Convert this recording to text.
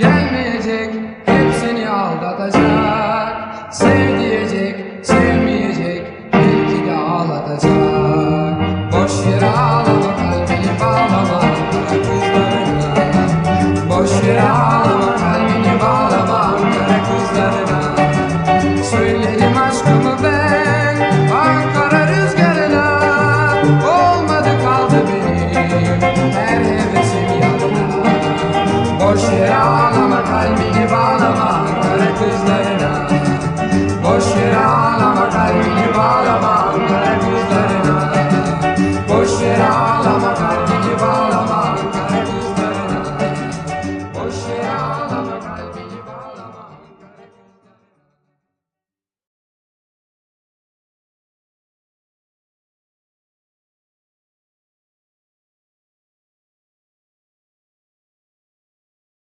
gelmeyecek hepsini aldatacak. Sev diyecek sevmeyecek belki de ağlatacak. Boş yere Oceana, ma calmi ne va